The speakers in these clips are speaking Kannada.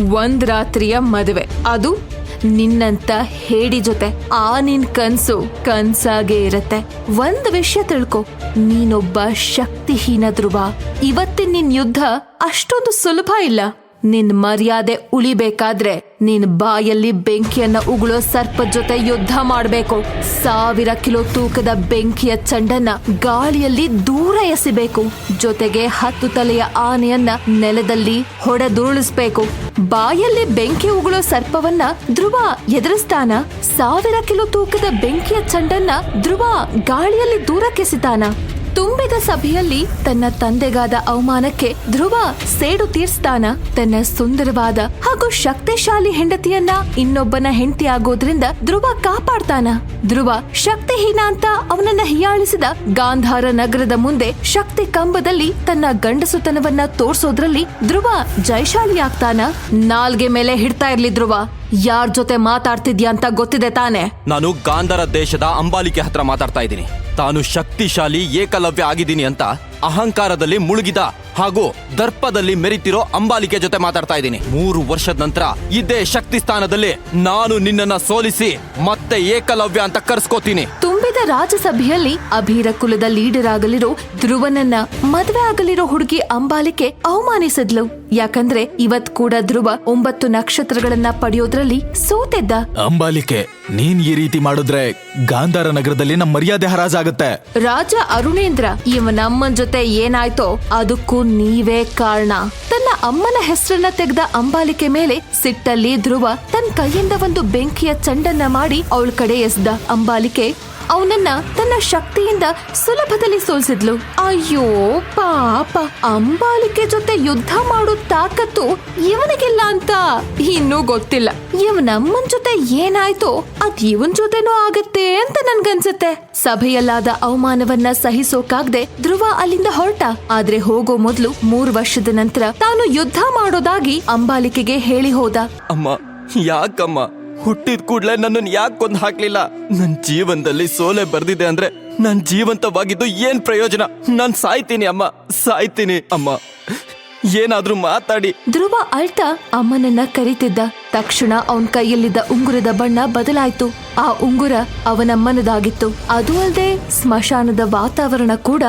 ಒಂದ್ ರಾತ್ರಿಯ ಮದುವೆ. ಅದು ನಿನ್ನಂತ ಹೇಡಿ ಜೊತೆ, ಆ ನಿನ್ ಕನ್ಸು ಕನ್ಸಾಗೆ ಇರತ್ತೆ. ಒಂದ್ ವಿಷಯ ತಿಳ್ಕೊ, ನೀನೊಬ್ಬ ಶಕ್ತಿಹೀನ ಧ್ರುವ. ಇವತ್ತಿನ ನಿನ್ ಯುದ್ಧ ಅಷ್ಟೊಂದು ಸುಲಭ ಇಲ್ಲ. ನಿನ್ ಮರ್ಯಾದೆ ಉಳಿಬೇಕಾದ್ರೆ ನಿನ್ ಬಾಯಲ್ಲಿ ಬೆಂಕಿಯನ್ನ ಉಗುಳೋ ಸರ್ಪ ಜೊತೆ ಯುದ್ಧ ಮಾಡ್ಬೇಕು. ಸಾವಿರ ಕಿಲೋ ತೂಕದ ಬೆಂಕಿಯ ಚಂಡನ್ನ ಗಾಳಿಯಲ್ಲಿ ದೂರ ಎಸಿಬೇಕು. ಜೊತೆಗೆ ಹತ್ತು ತಲೆಯ ಆನೆಯನ್ನ ನೆಲದಲ್ಲಿ ಹೊಡೆದುರುಳಿಸ್ಬೇಕು. ಬಾಯಲ್ಲಿ ಬೆಂಕಿ ಉಗುಳೋ ಸರ್ಪವನ್ನ ಧ್ರುವ ಎದುರಿಸ್ತಾನ. ಸಾವಿರ ಕಿಲೋ ತೂಕದ ಬೆಂಕಿಯ ಚಂಡನ್ನ ಧ್ರುವ ಗಾಳಿಯಲ್ಲಿ ದೂರಕ್ಕೆಸಿತಾನ. ತುಂಬಿದ ಸಭೆಯಲ್ಲಿ ತನ್ನ ತಂದೆಗಾದ ಅವಮಾನಕ್ಕೆ ಧ್ರುವ ಸೇಡು ತೀರ್ಸ್ತಾನ ತನ್ನ ಸುಂದರವಾದ ಹಾಗೂ ಶಕ್ತಿಶಾಲಿ ಹೆಂಡತಿಯನ್ನ ಇನ್ನೊಬ್ಬನ ಹೆಂಡತಿ ಆಗೋದ್ರಿಂದ ಧ್ರುವ ಕಾಪಾಡ್ತಾನ. ಧ್ರುವ ಶಕ್ತಿಹೀನ ಅಂತ ಅವನನ್ನ ಹೀಯಾಳಿಸಿದ ಗಾಂಧಾರ ನಗರದ ಮುಂದೆ ಶಕ್ತಿ ಕಂಬದಲ್ಲಿ ತನ್ನ ಗಂಡಸುತನವನ್ನ ತೋರ್ಸೋದ್ರಲ್ಲಿ ಧ್ರುವ ಜಯಶಾಲಿ ಆಗ್ತಾನ ನಾಲ್ಗೆ ಮೇಲೆ ಹಿಡ್ತಾ ಇರ್ಲಿ ಧ್ರುವ. ಯಾರ್ ಜೊತೆ ಮಾತಾಡ್ತಿದ್ಯಾ ಅಂತ ಗೊತ್ತಿದೆ ತಾನೆ. ನಾನು ಗಾಂಧಾರ ದೇಶದ ಅಂಬಾಲಿಕೆ ಹತ್ರ ಮಾತಾಡ್ತಾ ಇದ್ದೀನಿ. ತಾನು ಶಕ್ತಿಶಾಲಿ ಏಕಲವ್ಯ ಆಗಿದ್ದೀನಿ ಅಂತ ಅಹಂಕಾರದಲ್ಲಿ ಮುಳುಗಿದ ಹಾಗೂ ದರ್ಪದಲ್ಲಿ ಮೆರಿತಿರೋ ಅಂಬಾಲಿಕೆ ಜೊತೆ ಮಾತಾಡ್ತಾ ಇದ್ದೀನಿ. ಮೂರು ವರ್ಷದ ನಂತರ ಇದೇ ಶಕ್ತಿ ಸ್ಥಾನದಲ್ಲಿ ನಾನು ನಿನ್ನನ್ನ ಸೋಲಿಸಿ ಮತ್ತೆ ಏಕಲವ್ಯ ಅಂತ ಕರ್ಸ್ಕೋತೀನಿ. ತುಂಬಿದ ರಾಜ್ಯಸಭೆಯಲ್ಲಿ ಅಭೀರ ಕುಲದ ಲೀಡರ್ ಆಗಲಿರೋ ಧ್ರುವನನ್ನ ಮದುವೆ ಆಗಲಿರೋ ಹುಡುಗಿ ಅಂಬಾಲಿಕೆ ಅವಮಾನಿಸಿದ್ಲು. ಯಾಕಂದ್ರೆ ಇವತ್ ಕೂಡ ಧ್ರುವ ಒಂಬತ್ತು ನಕ್ಷತ್ರಗಳನ್ನ ಪಡೆಯೋದ್ರಲ್ಲಿ ಸೋತಿದ್ದ. ಅಂಬಾಲಿಕೆ ನೀನ್ ಈ ರೀತಿ ಮಾಡಿದ್ರೆ ಗಾಂಧಾರ ನಗರದಲ್ಲಿ ನಮ್ಮ ಮರ್ಯಾದೆ ಹರಾಜಾಗತ್ತೆ ರಾಜ ಅರುಣೇಂದ್ರ, ಇವ ನಮ್ಮನ್ ಜೊತೆ ಏನಾಯ್ತೋ ಅದಕ್ಕೂ ನೀವೇ ಕಾರಣ. ತನ್ನ ಅಮ್ಮನ ಹೆಸರನ್ನ ತೆಗೆದ ಅಂಬಾಲಿಕೆ ಮೇಲೆ ಸಿಟ್ಟಲ್ಲಿ ಧ್ರುವ ತನ್ನ ಕೈಯಿಂದ ಒಂದು ಬೆಂಕಿಯ ಚಂಡನ್ನ ಮಾಡಿ ಅವಳ ಕಡೆ ಎಸ್ದ ಅಂಬಾಲಿಕೆ. ಅವನನ್ನ ತನ್ನ ಶಕ್ತಿಯಿಂದ ಸುಲಭದಲ್ಲಿ ಸೋಲಿಸಿದ್ಲು. ಅಯ್ಯೋ, ಪಾಪ. ಅಂಬಾಲಿಕೆ ಜೊತೆ ಯುದ್ಧ ಮಾಡೋ ತಾಕತ್ತು ಇವನಿಗಿಲ್ಲ ಅಂತ ಇನ್ನೂ ಗೊತ್ತಿಲ್ಲ. ಇವನಮ್ಮನ್ ಜೊತೆ ಏನಾಯ್ತೋ ಅದ್ ಇವನ್ ಜೊತೆನೂ ಆಗತ್ತೆ ಅಂತ ನನ್ಗನ್ಸುತ್ತೆ. ಸಭೆಯಲ್ಲಾದ ಅವಮಾನವನ್ನ ಸಹಿಸೋಕಾಗ್ದೆ ಧ್ರುವ ಅಲ್ಲಿಂದ ಹೊರಟ. ಆದ್ರೆ ಹೋಗೋ ಮೊದ್ಲು ಮೂರ್ ವರ್ಷದ ನಂತರ ತಾನು ಯುದ್ಧ ಮಾಡೋದಾಗಿ ಅಂಬಾಲಿಕೆಗೆ ಹೇಳಿ ಹೋದ. ಅಮ್ಮ, ಯಾಕಮ್ಮ? ಹುಟ್ಟಿದ ಕೂಡ್ಲೆ ನನ್ನನ್ನು ಯಾಕೆ ಕೊಂದು ಹಾಕ್ಲಿಲ್ಲ? ನನ್ ಜೀವನದಲ್ಲಿ ಸೋಲೆ ಬರ್ದಿದೆ ಅಂದ್ರೆ ನನ್ ಜೀವಂತವಾಗಿದ್ದು ಏನ್ ಪ್ರಯೋಜನ? ನಾನ್ ಸಾಯ್ತೀನಿ ಅಮ್ಮ ಸಾಯ್ತೀನಿ ಅಮ್ಮ. ಏನಾದ್ರೂ ಮಾತಾಡಿ. ಧ್ರುವ ಅಳ್ತಾ ಅಮ್ಮನನ್ನ ಕರೀತಿದ್ದ. ತಕ್ಷಣ ಅವನ್ ಕೈಯಲ್ಲಿದ್ದ ಉಂಗುರದ ಬಣ್ಣ ಬದಲಾಯ್ತು. ಆ ಉಂಗುರ ಅವನಮ್ಮನದಾಗಿತ್ತು. ಅದು ಅಲ್ಲದೆ ಸ್ಮಶಾನದ ವಾತಾವರಣ ಕೂಡ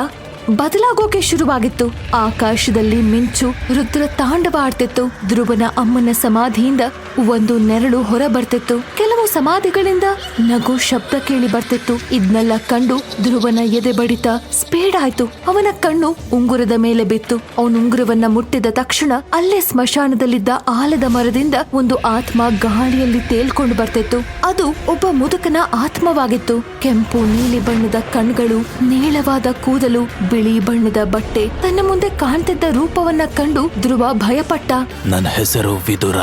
ಬದಲಾಗೋಕೆ ಶುರುವಾಗಿತ್ತು. ಆಕಾಶದಲ್ಲಿ ಮಿಂಚು ರುದ್ರ ತಾಂಡವ ಆಡ್ತಿತ್ತು. ಧ್ರುವನ ಅಮ್ಮನ ಸಮಾಧಿಯಿಂದ ಒಂದು ನೆರಳು ಹೊರ ಬರ್ತಿತ್ತು ಕೆಲವು ಸಮಾಧಿಗಳಿಂದ ನಗು ಶಬ್ದ ಕೇಳಿ ಬರ್ತಿತ್ತು. ಇದನ್ನೆಲ್ಲ ಕಂಡು ಧ್ರುವನ ಎದೆ ಬಡಿತ ಸ್ಪೀಡ್ ಆಯ್ತು. ಅವನ ಕಣ್ಣು ಉಂಗುರದ ಮೇಲೆ ಬಿತ್ತು. ಅವನು ಉಂಗುರವನ್ನ ಮುಟ್ಟಿದ ತಕ್ಷಣ ಅಲ್ಲೇ ಸ್ಮಶಾನದಲ್ಲಿದ್ದ ಆಲದ ಮರದಿಂದ ಒಂದು ಆತ್ಮ ಗಾಳಿಯಲ್ಲಿ ತೇಲ್ಕೊಂಡು ಬರ್ತಿತ್ತು. ಅದು ಒಬ್ಬ ಮುದುಕನ ಆತ್ಮವಾಗಿತ್ತು. ಕೆಂಪು ನೀಲಿ ಬಣ್ಣದ ಕಣ್ಗಳು ನೀಳವಾದ ಕೂದಲು ಬಿಳಿ ಬಣ್ಣದ ಬಟ್ಟೆ ತನ್ನ ಮುಂದೆ ಕಾಣ್ತಿದ್ದ ರೂಪವನ್ನ ಕಂಡು ಧ್ರುವ ಭಯಪಟ್ಟ. ನನ್ನ ಹೆಸರು ವಿದುರ.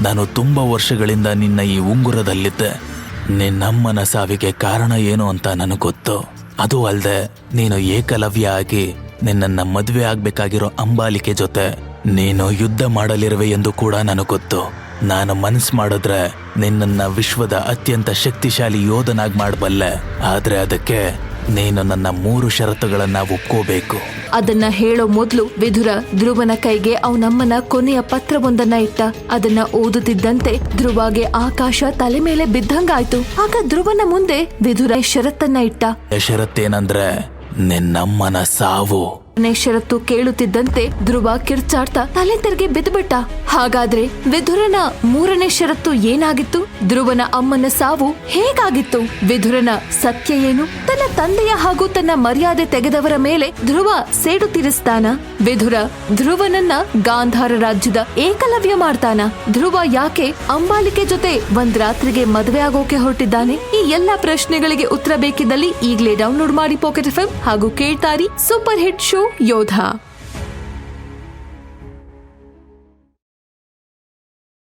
ನಾನು ತುಂಬಾ ವರ್ಷಗಳಿಂದ ನಿನ್ನ ಈ ಉಂಗುರದಲ್ಲಿದ್ದೆ. ನಿನ್ನಮ್ಮನ ಸಾವಿಗೆ ಕಾರಣ ಏನು ಅಂತ ನನಗೆ ಗೊತ್ತು. ಅದು ಅಲ್ದೆ, ನೀನು ಏಕಲವ್ಯ ಆಗಿ ನಿನ್ನನ್ನ ಮದುವೆ ಆಗ್ಬೇಕಾಗಿರೋ ಅಂಬಾಲಿಕೆ ಜೊತೆ ನೀನು ಯುದ್ಧ ಮಾಡಲಿರುವೆ ಎಂದು ಕೂಡ ನನಗೆ ಗೊತ್ತು. ನಾನು ಮನ್ಸ್ ಮಾಡಿದ್ರೆ ನಿನ್ನನ್ನ ವಿಶ್ವದ ಅತ್ಯಂತ ಶಕ್ತಿಶಾಲಿ ಯೋಧನಾಗಿ ಮಾಡಬಲ್ಲೆ. ಆದ್ರೆ ಅದಕ್ಕೆ ನೀನು ನನ್ನ ಮೂರು ಷರತ್ತುಗಳನ್ನ ಒಪ್ಕೋಬೇಕು. ಅದನ್ನ ಹೇಳೋ ಮೊದಲು ವಿಧುರ ಧ್ರುವನ ಕೈಗೆ ಅವನಮ್ಮನ ಕೊನೆಯ ಪತ್ರವೊಂದನ್ನ ಇಟ್ಟ. ಅದನ್ನ ಓದುತ್ತಿದ್ದಂತೆ ಧ್ರುವಗೆ ಆಕಾಶ ತಲೆ ಮೇಲೆ ಬಿದ್ದಂಗಾಯ್ತು. ಆಗ ಧ್ರುವನ ಮುಂದೆ ವಿಧುರ ಷರತ್ತನ್ನ ಇಟ್ಟ. ಷರತ್ತೇನಂದ್ರೆ ನಿನ್ನಮ್ಮನ ಸಾವು ಷರತ್ತು ಕೇಳುತ್ತಿದ್ದಂತೆ ಧ್ರುವ ಕಿರ್ಚಾಡ್ತಾ ತಲೆ ತೆರೆಗೆ ಬಿದ್ದುಬಿಟ್ಟ. ಹಾಗಾದ್ರೆ ವಿಧುರನ ಮೂರನೇ ಷರತ್ತು ಏನಾಗಿತ್ತು? ಧ್ರುವನ ಅಮ್ಮನ ಸಾವು ಹೇಗಾಗಿತ್ತು? ವಿಧುರನ ಸತ್ಯ ಏನು? ತನ್ನ ತಂದೆಯ ಹಾಗೂ ತನ್ನ ಮರ್ಯಾದೆ ತೆಗೆದವರ ಮೇಲೆ ಧ್ರುವ ಸೇಡು ತೀರಿಸ್ತಾನ? ವಿಧುರ ಧ್ರುವನನ್ನ ಗಾಂಧಾರ ರಾಜ್ಯದ ಏಕಲವ್ಯ ಮಾಡ್ತಾನ? ಧ್ರುವ ಯಾಕೆ ಅಂಬಾಲಿಕೆ ಜೊತೆ ಒಂದ್ ರಾತ್ರಿಗೆ ಮದುವೆ ಆಗೋಕೆ ಹೊರಟಿದ್ದಾನೆ? ಈ ಎಲ್ಲಾ ಪ್ರಶ್ನೆಗಳಿಗೆ ಉತ್ತರ ಬೇಕಿದ್ದಲ್ಲಿ ಈಗಲೇ ಡೌನ್ಲೋಡ್ ಮಾಡಿ ಪಾಕೆಟ್ ಫಿಲ್ಮ್ ಹಾಗೂ ಕೇಳ್ತಾರಿ ಸೂಪರ್ ಹಿಟ್ ಶೋ 拥有。